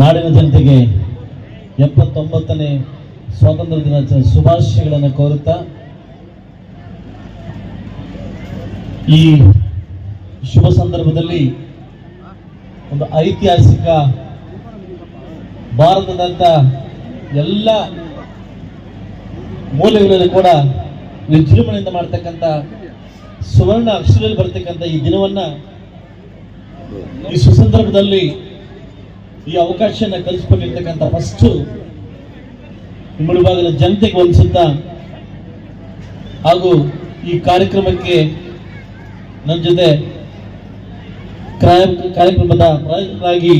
ನಾಡಿನ ಜನತೆಗೆ ಎಪ್ಪತ್ತೊಂಬತ್ತನೇ ಸ್ವಾತಂತ್ರ್ಯ ದಿನಾಚರಣೆ ಶುಭಾಶಯಗಳನ್ನು ಕೋರುತ್ತಾ, ಈ ಶುಭ ಸಂದರ್ಭದಲ್ಲಿ ಒಂದು ಐತಿಹಾಸಿಕ ಭಾರತದಂತ ಎಲ್ಲ ಮೂಲೆಗಳಲ್ಲಿ ಕೂಡ ವಿಜೃಂಭಣೆಯಿಂದ ಮಾಡ್ತಕ್ಕಂಥ ಸುವರ್ಣ ಅಕ್ಷರದಲ್ಲಿ ಬರ್ತಕ್ಕಂಥ ಈ ದಿನವನ್ನ ಈ ಸುಸಂದರ್ಭದಲ್ಲಿ ಈ ಅವಕಾಶನ ಕಲಿಸ್ಕೊಂಡಿರ್ತಕ್ಕಂಥ ಫಸ್ಟ್ ಭಾಗದ ಜನತೆಗೆ ವಂದಿಸುತ್ತಾ ಹಾಗೂ ಈ ಕಾರ್ಯಕ್ರಮಕ್ಕೆ ನನ್ನ ಜೊತೆ ಕ್ರಾಯ- ಕಾರ್ಯಕ್ರಮದ ಪ್ರಾಯೋಜಕರಾಗಿ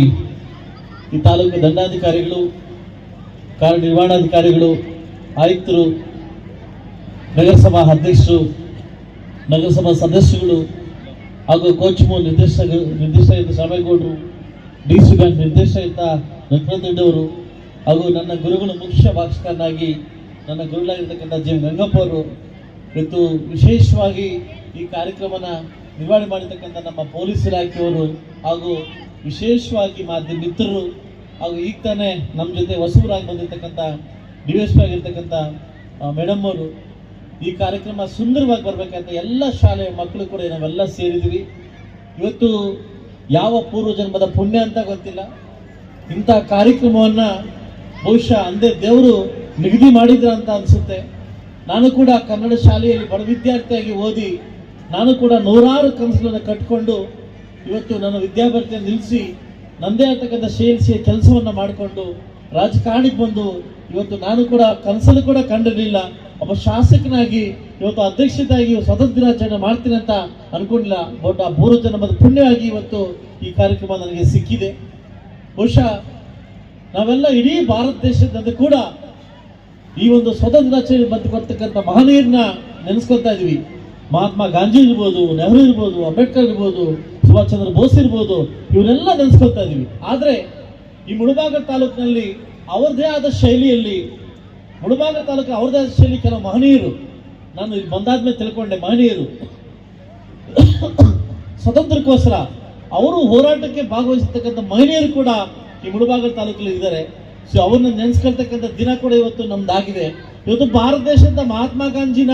ಈ ತಾಲೂಕು ದಂಡಾಧಿಕಾರಿಗಳು ಕಾರ್ಯನಿರ್ವಹಣಾಧಿಕಾರಿಗಳು ಆಯುಕ್ತರು, ನಗರಸಭಾ ಅಧ್ಯಕ್ಷರು, ನಗರಸಭಾ ಸದಸ್ಯಗಳು ಹಾಗೂ ಕೋಚ್ಮು ನಿರ್ದೇಶಕ ನಿರ್ದೇಶಕ ಶಾಮೇಗೌಡರು ಡಿ ಸಿ ಬ್ಯಾಂಕ್ ನಿರ್ದೇಶಕ ನಟರಾಜ್ ಹಾಗೂ ನನ್ನ ಗುರುಗಳು ಮುಖ್ಯ ಭಾಷಕನಾಗಿ ನನ್ನ ಗುರುಗಳಾಗಿರ್ತಕ್ಕಂಥ ಜಿ. ಗಂಗಪ್ಪ ಅವರು ಇವತ್ತು ವಿಶೇಷವಾಗಿ ಈ ಕಾರ್ಯಕ್ರಮನ ನಿರ್ವಹಣೆ ಮಾಡಿರ್ತಕ್ಕಂಥ ನಮ್ಮ ಪೊಲೀಸ್ ಇಲಾಖೆಯವರು ಹಾಗೂ ವಿಶೇಷವಾಗಿ ಮಾಧ್ಯಮ ಮಿತ್ರರು ಹಾಗೂ ಈಗ ತಾನೇ ನಮ್ಮ ಜೊತೆ ಹೊಸಬರಾಗಿ ಬಂದಿರತಕ್ಕಂಥ ಡಿ ಎಸ್ ಪಿ ಅವರು ಈ ಕಾರ್ಯಕ್ರಮ ಸುಂದರವಾಗಿ ಬರಬೇಕಂತ ಎಲ್ಲ ಶಾಲೆಯ ಮಕ್ಕಳು ಕೂಡ ನಾವೆಲ್ಲ ಸೇರಿದ್ವಿ. ಇವತ್ತು ಯಾವ ಪೂರ್ವ ಜನ್ಮದ ಪುಣ್ಯ ಅಂತ ಗೊತ್ತಿಲ್ಲ. ಇಂಥ ಕಾರ್ಯಕ್ರಮವನ್ನ ಬಹುಶಃ ಅಂದೇ ದೇವರು ನಿಗದಿ ಮಾಡಿದ್ರ ಅಂತ ಅನ್ಸುತ್ತೆ. ನಾನು ಕೂಡ ಕನ್ನಡ ಶಾಲೆಯಲ್ಲಿ ಬಡ ವಿದ್ಯಾರ್ಥಿಯಾಗಿ ಓದಿ, ನಾನು ಕೂಡ ನೂರಾರು ಕನಸುಗಳನ್ನು ಕಟ್ಕೊಂಡು ಇವತ್ತು ನನ್ನ ವಿದ್ಯಾಭ್ಯರ್ಥಿ ನಿಲ್ಲಿಸಿ ನಂದೇ ಆಗ್ತಕ್ಕಂಥ ಶೈಲಿಸಿಯ ಕೆಲಸವನ್ನ ಮಾಡಿಕೊಂಡು ರಾಜಕಾರಣಿಗೆ ಬಂದು ಇವತ್ತು ನಾನು ಕೂಡ ಕನಸಲ್ಲಿ ಕೂಡ ಕಂಡಿರಲಿಲ್ಲ. ಒಬ್ಬ ಶಾಸಕನಾಗಿ ಇವತ್ತು ಅಧ್ಯಕ್ಷತೆಯಾಗಿ ಸ್ವತಂತ್ರ ದಿನಾಚರಣೆ ಮಾಡ್ತೀನಿ ಅಂತ ಅನ್ಕೊಂಡಿಲ್ಲ. ಬಟ್ ಆ ಪೂರ್ವ ಜನ್ಮದ ಪುಣ್ಯವಾಗಿ ಇವತ್ತು ಈ ಕಾರ್ಯಕ್ರಮ ನನಗೆ ಸಿಕ್ಕಿದೆ. ಬಹುಶಃ ನಾವೆಲ್ಲ ಇಡೀ ಭಾರತ ದೇಶದಿಂದ ಕೂಡ ಈ ಒಂದು ಸ್ವತಂತ್ರ ದಿನಾಚರಣೆ ಬಂದು ಬರ್ತಕ್ಕಂಥ ಮಹನೀಯರನ್ನ ನೆನೆಸ್ಕೊತಾ ಇದ್ವಿ ಮಹಾತ್ಮ ಗಾಂಧಿ ಇರ್ಬೋದು, ನೆಹರು ಇರ್ಬೋದು, ಅಂಬೇಡ್ಕರ್ ಇರ್ಬೋದು ಸುಭಾಷ್ ಚಂದ್ರ ಬೋಸ್ ಇರ್ಬೋದು, ಇವರೆಲ್ಲ ನೆನೆಸ್ಕೊತಾ ಇದೀವಿ ಆದರೆ ಈ ಮುಳಬಾಗ ತಾಲೂಕಿನಲ್ಲಿ ಅವರದೇ ಆದ ಶೈಲಿಯಲ್ಲಿ ಮುಳಬಾಗ ತಾಲೂಕು ಅವರದೇ ಆದ ಶೈಲಿ ಕೆಲವು ಮಹನೀಯರು ನಾನು ಇಲ್ಲಿ ಬಂದಾದ್ಮೇಲೆ ತಿಳ್ಕೊಂಡೆ ಮಹನೀಯರು. ಸ್ವತಂತ್ರಕ್ಕೋಸ್ಕರ ಅವರು ಹೋರಾಟಕ್ಕೆ ಭಾಗವಹಿಸತಕ್ಕಂಥ ಮಹಿಳೆಯರು ಕೂಡ ಈ ಮುಳಬಾಗ ತಾಲೂಕಲ್ಲಿ ಇದ್ದಾರೆ. ಸೊ ಅವ್ರನ್ನ ನೆನೆಸ್ಕೊಳ್ತಕ್ಕಂಥ ದಿನ ಕೂಡ ಇವತ್ತು ನಮ್ದಾಗಿದೆ. ಇವತ್ತು ಭಾರತ ದೇಶದ ಮಹಾತ್ಮ ಗಾಂಧಿನ,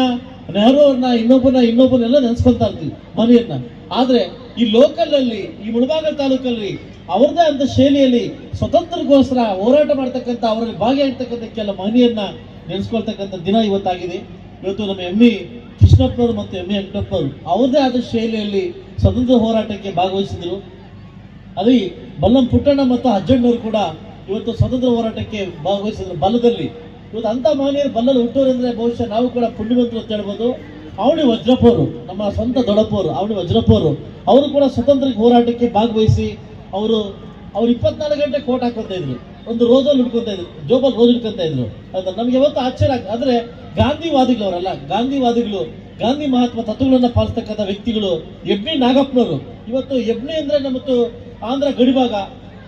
ನೆಹರು ಅವ್ರನ್ನ ಇನ್ನೊಬ್ಬನ ಇನ್ನೊಬ್ಬನೆಲ್ಲ ನೆನೆಸ್ಕೊಳ್ತಾ ಇರ್ತೀವಿ ಮನೆಯನ್ನ ಆದ್ರೆ ಈ ಲೋಕಲ್ ಅಲ್ಲಿ ಈ ಮುಳಬಾಗ ತಾಲೂಕಲ್ಲಿ ಅವ್ರದೇ ಅಂತ ಶೈಲಿಯಲ್ಲಿ ಸ್ವತಂತ್ರಕ್ಕೋಸ್ಕರ ಹೋರಾಟ ಮಾಡ್ತಕ್ಕಂಥ, ಅವರಲ್ಲಿ ಭಾಗಿಯಾಗಿರ್ತಕ್ಕಂಥ ಕೆಲ ಮಹನೀಯರನ್ನ ನೆನೆಸ್ಕೊಳ್ತಕ್ಕಂಥ ದಿನ ಇವತ್ತಾಗಿದೆ. ಇವತ್ತು ನಮ್ಮ ಎಂ ಇ ಕೃಷ್ಣಪ್ಪನವರು ಮತ್ತು ಎಂ ಇ ವೆಂಕಟಪ್ಪನವರು ಅವ್ರದೇ ಆದ ಶೈಲಿಯಲ್ಲಿ ಸ್ವತಂತ್ರ ಹೋರಾಟಕ್ಕೆ ಭಾಗವಹಿಸಿದ್ರು. ಅಲ್ಲಿ ಬಲ್ಲಂ ಪುಟ್ಟಣ್ಣ ಮತ್ತು ಅಜ್ಜಣ್ಣವರು ಕೂಡ ಇವತ್ತು ಸ್ವತಂತ್ರ ಹೋರಾಟಕ್ಕೆ ಭಾಗವಹಿಸಿದ್ರು ಬಲ್ಲದಲ್ಲಿ. ಇವತ್ತು ಅಂತ ಮಹನೀಯರು ಬಲ್ಲಲ್ಲಿ ಹುಟ್ಟೋರು ಬಹುಶಃ ನಾವು ಕೂಡ ಪುಣ್ಯವಂತರು ಅಂತ ಹೇಳ್ಬೋದು. ಅವಳಿ ವಜ್ರಪ್ಪವರು, ನಮ್ಮ ಸ್ವಂತ ದೊಡ್ಡಪ್ಪವರು ಅವಳಿ ವಜ್ರಪ್ಪವರು, ಅವರು ಕೂಡ ಸ್ವತಂತ್ರ ಹೋರಾಟಕ್ಕೆ ಭಾಗವಹಿಸಿ ಅವರು ಅವ್ರು ಇಪ್ಪತ್ನಾಲ್ಕು ಗಂಟೆ ಕೋಟ್ ಹಾಕೋತಾ ಇದ್ರು. ಒಂದು ರೋಜಲ್ಲಿ ಹುಡ್ಕೊತಾ ಇದ್ರು ಜೋಬಲ್ ರೋಜ್ ಹುಡ್ಕೊತಾ ಇದ್ರು. ಅದು ನಮ್ಗೆ ಯಾವತ್ತು ಆಶ್ಚರ್ಯ ಆಗ ಗಾಂಧಿವಾದಿಗಳು ಅವರಲ್ಲ ಗಾಂಧಿವಾದಿಗಳು, ಗಾಂಧಿ ಮಹಾತ್ಮ ತತ್ವಗಳನ್ನ ಪಾಲಿಸ್ತಕ್ಕಂಥ ವ್ಯಕ್ತಿಗಳು ಎಬ್ನಿ ನಾಗಪ್ಪನವರು. ಇವತ್ತು ಎಬ್ನಿ ಅಂದ್ರೆ ನಮ್ಮತ್ತು ಆಂಧ್ರ ಗಡಿಭಾಗ.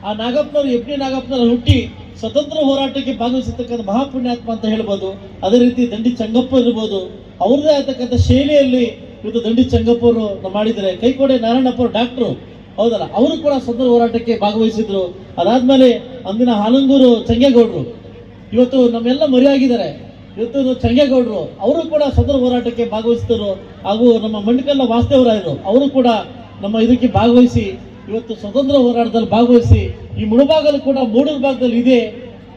ಆ ನಾಗಪ್ಪನವರು ಎಬ್ನಿ ನಾಗಪ್ಪನವರು ಹುಟ್ಟಿ ಸ್ವತಂತ್ರ ಹೋರಾಟಕ್ಕೆ ಭಾಗವಹಿಸತಕ್ಕಂಥ ಮಹಾಪುಣ್ಯಾತ್ಮ ಅಂತ ಹೇಳ್ಬೋದು. ಅದೇ ರೀತಿ ದಂಡಿ ಚಂಗಪ್ಪ ಇರ್ಬೋದು. ಅವ್ರದೇ ಆಗ್ತಕ್ಕಂಥ ಶೈಲಿಯಲ್ಲಿ ಇವತ್ತು ದಂಡಿ ಚಂಗಪ್ಪ ಅವರು ಮಾಡಿದ್ದಾರೆ. ಕೈಕೋಡೆ ನಾರಾಯಣಪ್ಪ ಡಾಕ್ಟ್ರು. ಹೌದಲ್ಲ, ಅವರು ಕೂಡ ಸ್ವತಂತ್ರ ಹೋರಾಟಕ್ಕೆ ಭಾಗವಹಿಸಿದ್ರು. ಅದಾದ್ಮೇಲೆ ಅಂದಿನ ಹಾಲಂಗೂರು ಚಂಗೇಗೌಡರು. ಇವತ್ತು ನಮ್ಮೆಲ್ಲ ಮರೆಯಾಗಿದ್ದಾರೆ. ಇವತ್ತು ಚಂಗೇಗೌಡರು, ಅವರು ಕೂಡ ಸ್ವತಂತ್ರ ಹೋರಾಟಕ್ಕೆ ಭಾಗವಹಿಸಿದ್ರು. ಹಾಗೂ ನಮ್ಮ ಮಂಡಕಲ್ಲ ವಾಸ್ತವರಾಯರು ಅವರು ಕೂಡ ನಮ್ಮ ಇದಕ್ಕೆ ಭಾಗವಹಿಸಿ, ಇವತ್ತು ಸ್ವತಂತ್ರ ಹೋರಾಟದಲ್ಲಿ ಭಾಗವಹಿಸಿ, ಈ ಮುಳುಭಾಗಲು ಕೂಡ ಮೂಡೂರು ಭಾಗದಲ್ಲಿ ಇದೆ.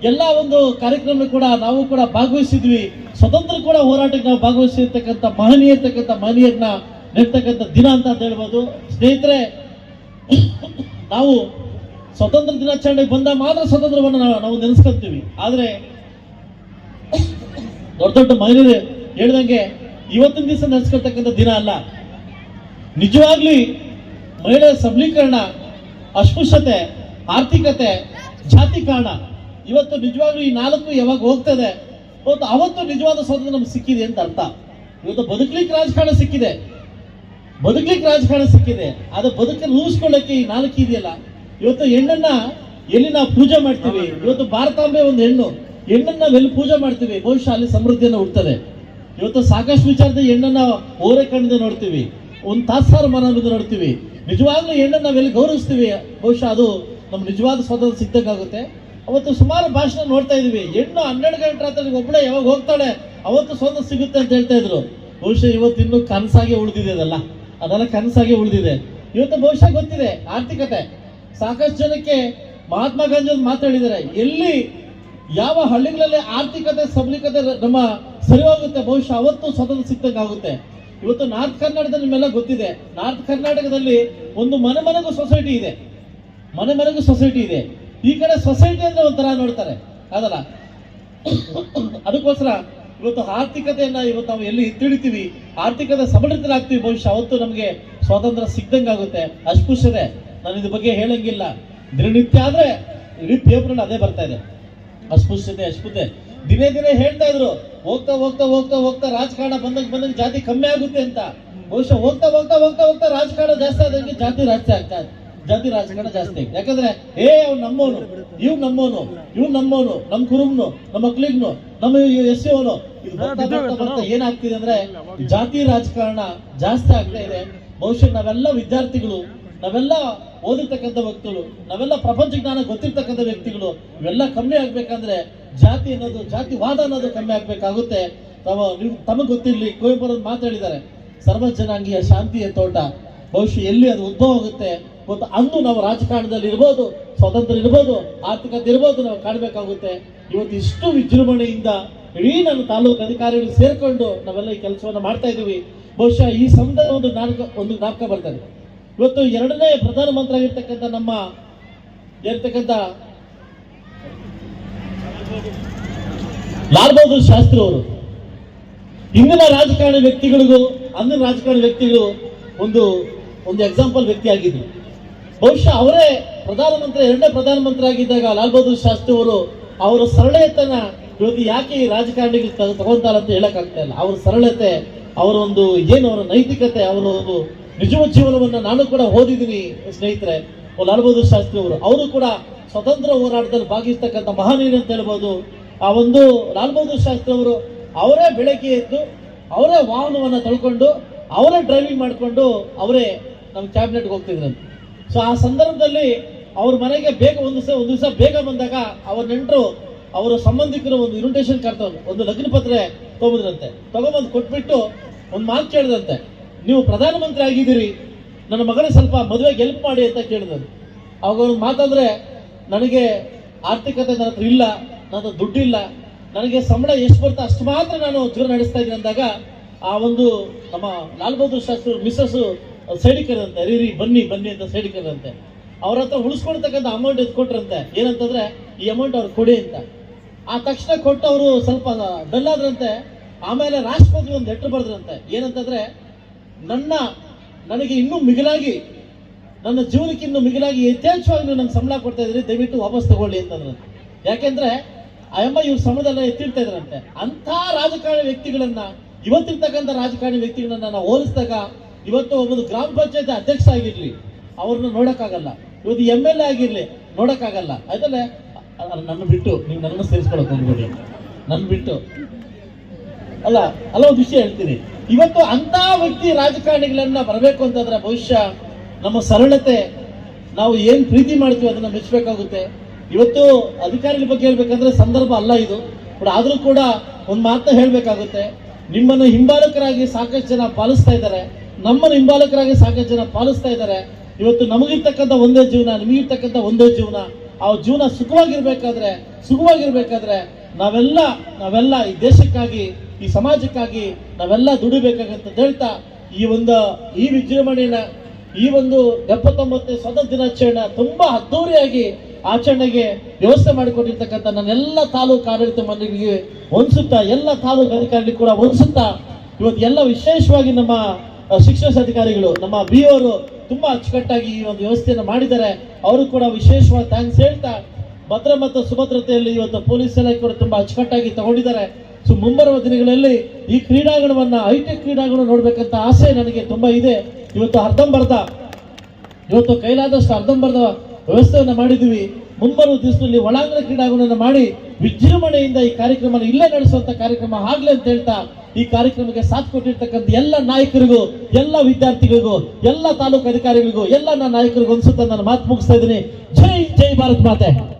ಎಲ್ಲ ಒಂದು ಕಾರ್ಯಕ್ರಮ ಕೂಡ ನಾವು ಕೂಡ ಭಾಗವಹಿಸಿದ್ವಿ. ಸ್ವತಂತ್ರ ಕೂಡ ಹೋರಾಟಕ್ಕೆ ನಾವು ಭಾಗವಹಿಸಿರ್ತಕ್ಕಂಥ ಮಹನೀಯ ಇರ್ತಕ್ಕಂಥ ಮಹನೀಯರನ್ನ ನೆಡ್ತಕ್ಕಂಥ ದಿನ ಅಂತ ಹೇಳ್ಬೋದು. ಸ್ನೇಹಿತರೆ ನಾವು ಸ್ವತಂತ್ರ ದಿನಾಚರಣೆಗೆ ಬಂದಾಗ ಮಾತ್ರ ಸ್ವತಂತ್ರವನ್ನು ನಾವು ನಾವು ನೆನೆಸ್ಕೊಂತೀವಿ. ಆದರೆ ದೊಡ್ಡ ದೊಡ್ಡ ಮಹಿಳೆಯರು ಹೇಳ್ದಂಗೆ ಇವತ್ತಿನ ದಿವಸ ನೆನೆಸ್ಕೊಳ್ತಕ್ಕಂಥ ದಿನ ಅಲ್ಲ. ನಿಜವಾಗ್ಲಿ ಮಹಿಳೆಯರ ಸಬಲೀಕರಣ, ಅಸ್ಪೃಶ್ಯತೆ, ಆರ್ಥಿಕತೆ, ಜಾತಿ ಕಾರಣ ಇವತ್ತು ನಿಜವಾಗ್ಲೂ ಈ ನಾಲ್ಕು ಯಾವಾಗ ಹೋಗ್ತದೆ, ಅವತ್ತು ಅವತ್ತು ನಿಜವಾದ ಸ್ವಾತಂತ್ರ್ಯ ನಮ್ಗೆ ಸಿಕ್ಕಿದೆ ಅಂತ ಅರ್ಥ. ಇವತ್ತು ಬದುಕಲಿಕ್ಕೆ ರಾಜಕಾರಣ ಸಿಕ್ಕಿದೆ. ಬದುಕಲಿಕ್ಕೆ ರಾಜಕಾರಣ ಸಿಕ್ಕಿದೆ. ಅದು ಬದುಕನ್ನು ರೂಪಿಸ್ಕೊಳ್ಳಕ್ಕೆ ಈ ನಾಲ್ಕು ಇದೆಯಲ್ಲ? ಇವತ್ತು ಹೆಣ್ಣನ್ನ ಎಲ್ಲಿ ನಾವು ಪೂಜೆ ಮಾಡ್ತೀವಿ? ಇವತ್ತು ಭಾರತಾಂಬೆ ಒಂದು ಹೆಣ್ಣು. ಹೆಣ್ಣನ್ನ ಎಲ್ಲಿ ಪೂಜೆ ಮಾಡ್ತೀವಿ? ಬಹುಶಃ ಅಲ್ಲಿ ಸಮೃದ್ಧಿಯನ್ನು ಹುಡ್ತದೆ ಇವತ್ತು ಸಾಕಷ್ಟು ವಿಚಾರದ ಹೆಣ್ಣನ್ನ ಓರೆ ಕಣ್ಣದ ನೋಡ್ತೀವಿ. ಒಂದು ತಾತ್ಸಾರ ಮನ ನೋಡ್ತೀವಿ. ನಿಜವಾಗ್ಲೂ ಹೆಣ್ಣನ್ನ ನಾವೆಲ್ಲಿ ಗೌರವಿಸ್ತೀವಿ? ಬಹುಶಃ ಅದು ನಮ್ಮ ನಿಜವಾದ ಸ್ವಾತಂತ್ರ್ಯ ಸಿಗ್ಬೇಕಾಗುತ್ತೆ ಅವತ್ತು ಸುಮಾರು ಭಾಷಣ ನೋಡ್ತಾ ಇದೀವಿ ಹೆಣ್ಣು ಹನ್ನೆರಡು ಗಂಟೆ ರಾತ್ರಿ ಒಬ್ಬಳೆ ಯಾವಾಗ ಹೋಗ್ತಾಳೆ ಅವತ್ತು ಸ್ವಾತಂತ್ರ್ಯ ಸಿಗುತ್ತೆ ಅಂತ ಹೇಳ್ತಾ ಇದ್ರು. ಬಹುಶಃ ಇವತ್ತು ಕನಸಾಗೆ ಕನಸಾಗಿ ಉಳಿದಿದೆ ಅದಲ್ಲ ಅದೆಲ್ಲ ಕನಸಾಗಿ ಉಳಿದಿದೆ. ಇವತ್ತು ಬಹುಶಃ ಗೊತ್ತಿದೆ, ಆರ್ಥಿಕತೆ. ಸಾಕಷ್ಟು ಜನಕ್ಕೆ ಮಹಾತ್ಮ ಗಾಂಧಿ ಒಂದು ಮಾತಾಡಿದ್ದಾರೆ, ಎಲ್ಲಿ, ಯಾವ ಹಳ್ಳಿಗಳಲ್ಲಿ ಆರ್ಥಿಕತೆ, ಸಬಲೀಕತೆ ನಮ್ಮ ಸರಿವಾಗುತ್ತೆ ಭವಿಷ್ಯ ಅವತ್ತು ಸ್ವತಂತ್ರ ಸಿಕ್ತಂಗೆ ಆಗುತ್ತೆ. ಇವತ್ತು ನಾರ್ತ್ ಕರ್ನಾಟಕದಲ್ಲಿ ನಿಮ್ಮೆಲ್ಲ ಗೊತ್ತಿದೆ, ನಾರ್ತ್ ಕರ್ನಾಟಕದಲ್ಲಿ ಒಂದು ಮನೆ ಮನೆಗೂ ಸೊಸೈಟಿ ಇದೆ. ಮನೆ ಮನೆಗೂ ಸೊಸೈಟಿ ಇದೆ. ಈ ಕಡೆ ಸೊಸೈಟಿ ಅಂದ್ರೆ ಒಂಥರ ನೋಡ್ತಾರೆ, ಅದಲ್ಲ. ಅದಕ್ಕೋಸ್ಕರ ಇವತ್ತು ಆರ್ಥಿಕತೆಯನ್ನ ಇವತ್ತು ನಾವು ಎಲ್ಲಿ ತಿಳಿತೀವಿ ಆರ್ಥಿಕತೆ ಸಮೃದ್ಧರಾಗ್ತೀವಿ ಬಹುಶಃ ಅವತ್ತು ನಮಗೆ ಸ್ವಾತಂತ್ರ್ಯ ಸಿಗ್ದಂಗಾಗುತ್ತೆ ಅಸ್ಪೃಶ್ಯತೆ ನಾನು ಇದ್ರ ಬಗ್ಗೆ ಹೇಳಂಗಿಲ್ಲ. ದಿನನಿತ್ಯ ಆದ್ರೆ ಇಡೀ ಪೇಪರ್ನಲ್ಲಿ ಅದೇ ಬರ್ತಾ ಇದೆ. ಅಸ್ಪೃಶ್ಯತೆ ಅಸ್ಪೃತೆ ದಿನೇ ದಿನೇ ಹೇಳ್ತಾ ಇದ್ರು, ಹೋಗ್ತಾ ಹೋಗ್ತಾ ಹೋಗ್ತಾ ಹೋಗ್ತಾ ರಾಜಕಾರಣ ಬಂದಂಗೆ ಬಂದಂಗೆ ಜಾತಿ ಕಮ್ಮಿ ಆಗುತ್ತೆ ಅಂತ. ಬಹುಶಃ ಹೋಗ್ತಾ ಹೋಗ್ತಾ ಹೋಗ್ತಾ ಹೋಗ್ತಾ ರಾಜಕಾರಣ ಜಾಸ್ತಿ ಆದಂಗೆ ಜಾತಿ ರಾಜ್ಯ ಆಗ್ತಾ ಜಾತಿ ರಾಜಕಾರಣ ಜಾಸ್ತಿ ಯಾಕಂದ್ರೆ, ಏ, ಅವ್ನು ನಮ್ಮವನು ಇವ್ ನಮ್ಮವನು ಇವ್ ನಮ್ಮವನು, ನಮ್ ಕುರುಮ್ನು, ನಮ್ಮ ಮಕ್ಳಿಗ್ನು ನಮ್ಮ ಎಸ್ ಅವನು ಏನಾಗ್ತಿದೆ ಅಂದ್ರೆ ಜಾತಿ ರಾಜಕಾರಣ ಜಾಸ್ತಿ ಆಗ್ತಾ ಇದೆ. ಬಹುಶಃ ನಾವೆಲ್ಲ ವಿದ್ಯಾರ್ಥಿಗಳು ನಾವೆಲ್ಲ ಓದಿರ್ತಕ್ಕಂಥ ವ್ಯಕ್ತಿಗಳು ನಾವೆಲ್ಲ ಪ್ರಪಂಚ ಜ್ಞಾನ ಗೊತ್ತಿರ್ತಕ್ಕಂಥ ವ್ಯಕ್ತಿಗಳು ಇವೆಲ್ಲ ಕಮ್ಮಿ ಆಗ್ಬೇಕಂದ್ರೆ ಜಾತಿ ಅನ್ನೋದು ಜಾತಿವಾದ ಅನ್ನೋದು ಕಮ್ಮಿ ಆಗ್ಬೇಕಾಗುತ್ತೆ. ತಮ್ಮ ನೀವು ತಮಗೆ ಗೊತ್ತಿರ್ಲಿ ಕುವೆಂಪು ಅವ್ರು ಮಾತಾಡಿದ್ದಾರೆ ಸರ್ವ ಜನಾಂಗೀಯ ಶಾಂತಿಯ ತೋಟ ಬಹುಶಃ ಎಲ್ಲಿ ಅದು ಉದ್ಭವ ಆಗುತ್ತೆ ಮತ್ತು ಅಂದು ನಾವು ರಾಜಕಾರಣದಲ್ಲಿ ಇರ್ಬೋದು ಸ್ವತಂತ್ರ ಇರ್ಬೋದು ಆರ್ಥಿಕತೆ ಇರ್ಬೋದು ನಾವು ಕಾಣಬೇಕಾಗುತ್ತೆ. ಇವತ್ತು ಇಷ್ಟು ವಿಜೃಂಭಣೆಯಿಂದ ಇಡೀ ನನ್ನ ತಾಲೂಕು ಅಧಿಕಾರಿಗಳು ಸೇರಿಕೊಂಡು ನಾವೆಲ್ಲ ಈ ಕೆಲಸವನ್ನು ಮಾಡ್ತಾ ಇದ್ದೀವಿ. ಬಹುಶಃ ಈ ಸಂದರ್ಭ ಒಂದು ನಾಟಕ ಒಂದು ಜ್ಞಾಪಕ ಬರ್ತದೆ ಇವತ್ತು ಎರಡನೇ ಪ್ರಧಾನಮಂತ್ರಿ ಆಗಿರ್ತಕ್ಕಂಥ ನಮ್ಮ ಇರ್ತಕ್ಕಂಥ ಲಾಲ್ ಬಹದ್ದೂರ್ ಶಾಸ್ತ್ರಿ ಅವರು ಇಂದಿನ ರಾಜಕಾರಣಿ ವ್ಯಕ್ತಿಗಳಿಗೂ, ಅಂದಿನ ರಾಜಕಾರಣಿ ವ್ಯಕ್ತಿಗಳು ಒಂದು ಒಂದು ಎಕ್ಸಾಂಪಲ್ ವ್ಯಕ್ತಿ ಆಗಿದ್ರು. ಬಹುಶಃ ಅವರೇ ಪ್ರಧಾನಮಂತ್ರಿ ಎರಡನೇ ಪ್ರಧಾನಮಂತ್ರಿ ಆಗಿದ್ದಾಗ ಲಾಲ್ ಬಹದ್ದೂರ್ ಶಾಸ್ತ್ರಿ ಅವರು ಅವರ ಸರಳತೆನ ಇವತ್ತು ಯಾಕೆ ಈ ರಾಜಕಾರಣಿಗಳು ಹೇಳಕ್ ಆಗ್ತಾ ಇಲ್ಲ. ಅವ್ರ ಸರಳತೆ, ಅವರ ಒಂದು ಏನು ಅವರ ನೈತಿಕತೆ, ಅವರ ಒಂದು ನಿಜವ ಜೀವನವನ್ನ ನಾನು ಕೂಡ ಓದಿದ್ದೀನಿ ಸ್ನೇಹಿತರೆ. ಲಾಲ್ ಬಹದ್ದೂರ್ ಶಾಸ್ತ್ರಿ ಅವರು. ಅವರು ಕೂಡ ಸ್ವತಂತ್ರ ಹೋರಾಟದಲ್ಲಿ ಭಾಗಿಸ್ತಕ್ಕಂಥ ಮಹಾನೀರು ಅಂತ ಹೇಳ್ಬೋದು. ಆ ಒಂದು ಲಾಲ್ ಬಹದ್ದೂರ್ ಶಾಸ್ತ್ರಿ ಅವರು ಅವರೇ ಬೆಳಗ್ಗೆ ಎದ್ದು ಅವರೇ ವಾಹನವನ್ನ ತಳ್ಕೊಂಡು ಅವರೇ ಡ್ರೈವಿಂಗ್ ಮಾಡಿಕೊಂಡು ಅವರೇ ನಮ್ಮ ಕ್ಯಾಬಿನೆಟ್ಗೆ ಹೋಗ್ತಿದ್ರಂತೆ ಸೊ ಆ ಸಂದರ್ಭದಲ್ಲಿ ಅವ್ರ ಮನೆಗೆ ಬೇಗ ಒಂದು ದಿವಸ ಒಂದು ದಿವಸ ಬೇಗ ಬಂದಾಗ ಅವ್ರ ನೆಂಟರು ಅವರ ಸಂಬಂಧಿಕರು ಒಂದು ಇನ್ವಿಟೇಷನ್ ಕರ್ತವ್ರು ಒಂದು ಲಗ್ನ ಪತ್ರ ತಗೊಂಡ್ರಂತೆ ತಗೊಂಬಂದು ಕೊಟ್ಬಿಟ್ಟು ಒಂದು ಮಾತು ಕೇಳಿದಂತೆ ನೀವು ಪ್ರಧಾನಮಂತ್ರಿ ಆಗಿದ್ದೀರಿ, ನನ್ನ ಮಗನ ಸ್ವಲ್ಪ ಮದುವೆಗೆ ಹೆಲ್ಪ್ ಮಾಡಿ ಅಂತ ಕೇಳಿದ್ರು ಅವಾಗ ಅವ್ರು ಮಾತಂದ್ರೆ, ನನಗೆ ಆರ್ಥಿಕತೆ ನನ್ನ ಹತ್ರ ಇಲ್ಲ, ನನ್ನ ದುಡ್ಡಿಲ್ಲ ನನಗೆ ಸಂಬಳ ಎಷ್ಟು ಬರುತ್ತೆ ಅಷ್ಟು ಮಾತ್ರ ನಾನು ಜೀವನ ನಡೆಸ್ತಾ ಇದ್ದೀನಿ ಅಂದಾಗ ಆ ಒಂದು ನಮ್ಮ ಲಾಲ್ ಬಹದ್ದೂರ್ ಶಾಸ್ತ್ರಿ ಮಿಸ್ಸಸ್ ಸೇಡಿಕರಂತೆ ರೀ ರೀ, ಬನ್ನಿ ಬನ್ನಿ ಅಂತ ಸೇಡಿಕರಂತೆ ಅವ್ರ ಹತ್ರ ಉಳಿಸ್ಕೊಳ್ತಕ್ಕಂಥ ಅಮೌಂಟ್ ಎತ್ಕೊಟ್ರಂತೆ. ಏನಂತಂದ್ರೆ, ಈ ಅಮೌಂಟ್ ಅವ್ರು ಕೊಡಿ ಅಂತ. ಆ ತಕ್ಷಣ ಕೊಟ್ಟು ಅವರು ಸ್ವಲ್ಪ ಡಲ್ ಆದ್ರಂತೆ, ಆಮೇಲೆ ರಾಷ್ಟ್ರಪತಿ ಒಂದು ಲೆಟರ್ ಬರೆದ್ರಂತೆ. ಏನಂತಂದ್ರೆ, ನನ್ನ, ನನಗೆ ಇನ್ನೂ ಮಿಗಿಲಾಗಿ, ನನ್ನ ಜೀವನಕ್ಕೆ ಇನ್ನೂ ಮಿಗಿಲಾಗಿ ಯಥೇಚ್ಛವಾಗಿ ನೀವು ಸಂಬಳ ಕೊಡ್ತಾ ಇದ್ರಿ ದಯವಿಟ್ಟು ವಾಪಸ್ ತಗೊಳ್ಳಿ ಅಂತಂದ್ರೆ. ಯಾಕೆಂದ್ರೆ ಅಯ್ಯಮ್ಮ ಇವ್ರ ಸಮಯದಲ್ಲ ಎತ್ತಿಡ್ತಾ ಇದ್ರಂತೆ ಅಂಥ ರಾಜಕಾರಣಿ ವ್ಯಕ್ತಿಗಳನ್ನ, ಇವತ್ತಿರ್ತಕ್ಕಂಥ ರಾಜಕಾರಣಿ ವ್ಯಕ್ತಿಗಳನ್ನ ನಾನು ಹೋಲಿಸಿದಾಗ, ಇವತ್ತು ಒಬ್ಬರು ಗ್ರಾಮ ಪಂಚಾಯತ್ ಅಧ್ಯಕ್ಷ ಆಗಿರ್ಲಿ, ಅವ್ರನ್ನ ನೋಡಕ್ಕಾಗಲ್ಲ. ಇವತ್ತು ಎಂ ಎಲ್ ಎ ಆಗಿರ್ಲಿ, ನೋಡಕ್ಕಾಗಲ್ಲ. ಆಯ್ತಲ್ಲ? ಅ- ಅ- ನನ್ನ ಬಿಟ್ಟು ನೀವು ನನ್ನನ್ನು ಸೇರಿಸ್ಕೊಳಕ್ ಹೋಗ್ಬೇಡಿ. ನನ್ನ ಬಿಟ್ಟು. ಅಲ್ಲ ಅಲ್ಲ, ಒಂದು ವಿಷಯ ಹೇಳ್ತೀನಿ. ಇವತ್ತು ಅಂತ ವ್ಯಕ್ತಿ ರಾಜಕಾರಣಿಗಳನ್ನ ಬರಬೇಕು ಅಂತಂದ್ರೆ ಬಹುಶಃ ನಮ್ಮ ಸರಳತೆ, ನಾವು ಏನ್ ಪ್ರೀತಿ ಮಾಡ್ತೀವಿ ಅದನ್ನ ಮೆಚ್ಚಬೇಕಾಗುತ್ತೆ. ಇವತ್ತು ಅಧಿಕಾರಿಗಳ ಬಗ್ಗೆ ಹೇಳ್ಬೇಕಂದ್ರೆ ಸಂದರ್ಭ ಅಲ್ಲ ಇದು. ಬಟ್ ಆದ್ರೂ ಕೂಡ ಒಂದು ಮಾತನ್ನ ಹೇಳ್ಬೇಕಾಗುತ್ತೆ. ನಿಮ್ಮನ್ನು ಹಿಂಬಾಲಕರಾಗಿ ಸಾಕಷ್ಟು ಜನ ಪಾಲಿಸ್ತಾ ಇದ್ದಾರೆ. ನಮ್ಮನ್ನು ಹಿಂಬಾಲಕರಾಗಿ ಸಾಕಷ್ಟು ಜನ ಪಾಲಿಸ್ತಾ ಇದ್ದಾರೆ. ಇವತ್ತು ನಮಗಿರ್ತಕ್ಕಂಥ ಒಂದೇ ಜೀವನ, ನಿಮಗಿರ್ತಕ್ಕಂಥ ಒಂದೇ ಜೀವನ. ಆ ಜೀವನ ಸುಖವಾಗಿರ್ಬೇಕಾದ್ರೆ ಸುಖವಾಗಿರ್ಬೇಕಾದ್ರೆ ನಾವೆಲ್ಲ ನಾವೆಲ್ಲ ಈ ದೇಶಕ್ಕಾಗಿ, ಈ ಸಮಾಜಕ್ಕಾಗಿ ನಾವೆಲ್ಲ ದುಡಿಬೇಕಾಗಂತ ಹೇಳ್ತಾ ಈ ಒಂದು, ಈ ವಿಜೃಂಭಣೆನ ಈ ಒಂದು ಎಪ್ಪತ್ತೊಂಬತ್ತನೇ ಸ್ವತಂತ್ರ ದಿನಾಚರಣೆ ತುಂಬಾ ಅದ್ದೂರಿಯಾಗಿ ಆಚರಣೆಗೆ ವ್ಯವಸ್ಥೆ ಮಾಡಿಕೊಂಡಿರ್ತಕ್ಕಂಥ ನನ್ನೆಲ್ಲ ತಾಲೂಕು ಆಡಳಿತ ಮಂಡಳಿಗೆ ಹೊಂದಿಸುತ್ತಾ, ಎಲ್ಲ ತಾಲೂಕು ಅಧಿಕಾರಿಗಳು ಕೂಡ ಹೊಂದಿಸುತ್ತಾ, ಇವತ್ತು ಎಲ್ಲ ವಿಶೇಷವಾಗಿ ನಮ್ಮ ಶಿಕ್ಷಣ ಅಧಿಕಾರಿಗಳು, ನಮ್ಮ ಬಿ ಅವರು ತುಂಬಾ ಅಚ್ಚುಕಟ್ಟಾಗಿ ಈ ಒಂದು ವ್ಯವಸ್ಥೆಯನ್ನು ಮಾಡಿದ್ದಾರೆ. ಅವರು ಕೂಡ ವಿಶೇಷವಾಗಿ ಥ್ಯಾಂಕ್ಸ್ ಹೇಳ್ತಾ ಭದ್ರ ಮತ್ತು ಸುಭದ್ರತೆಯಲ್ಲಿ ಇವತ್ತು ಪೊಲೀಸ್ ಇಲಾಖೆ ಕೂಡ ತುಂಬಾ ಅಚ್ಚುಕಟ್ಟಾಗಿ ತಗೊಂಡಿದ್ದಾರೆ. ಸೊ ಮುಂಬರುವ ದಿನಗಳಲ್ಲಿ ಈ ಕ್ರೀಡಾಂಗಣವನ್ನ ಹೈಟೆಕ್ ಕ್ರೀಡಾಂಗಣ ನೋಡಬೇಕಂತ ಆಸೆ ನನಗೆ ತುಂಬಾ ಇದೆ. ಇವತ್ತು ಅರ್ಧಂಬರ್ಧ ಇವತ್ತು ಕೈಲಾದಷ್ಟು ಅರ್ಧಂಬರ್ಧ ವ್ಯವಸ್ಥೆಯನ್ನು ಮಾಡಿದ್ವಿ ಮುಂಬರುವ ದಿವಸದಲ್ಲಿ ಒಳಾಂಗಣ ಕ್ರೀಡಾಂಗಣವನ್ನು ಮಾಡಿ ವಿಜೃಂಭಣೆಯಿಂದ ಈ ಕಾರ್ಯಕ್ರಮ ಇಲ್ಲೇ ನಡೆಸುವಂಥ ಕಾರ್ಯಕ್ರಮ ಆಗಲಿ ಅಂತ ಹೇಳ್ತಾ ಈ ಕಾರ್ಯಕ್ರಮಕ್ಕೆ ಸಾಥ್ ಕೊಟ್ಟಿರ್ತಕ್ಕಂಥ ಎಲ್ಲ ನಾಯಕರಿಗೂ, ಎಲ್ಲ ವಿದ್ಯಾರ್ಥಿಗಳಿಗೂ, ಎಲ್ಲ ತಾಲೂಕು ಅಧಿಕಾರಿಗಳಿಗೂ, ಎಲ್ಲ ನನ್ನ ನಾಯಕರಿಗೂ ಅನ್ಸುತ್ತ ನಾನು ಮಾತು ಮುಗಿಸ್ತಾ ಇದ್ದೀನಿ. ಜೈ ಜೈ ಭಾರತ್ ಮಾತೆ.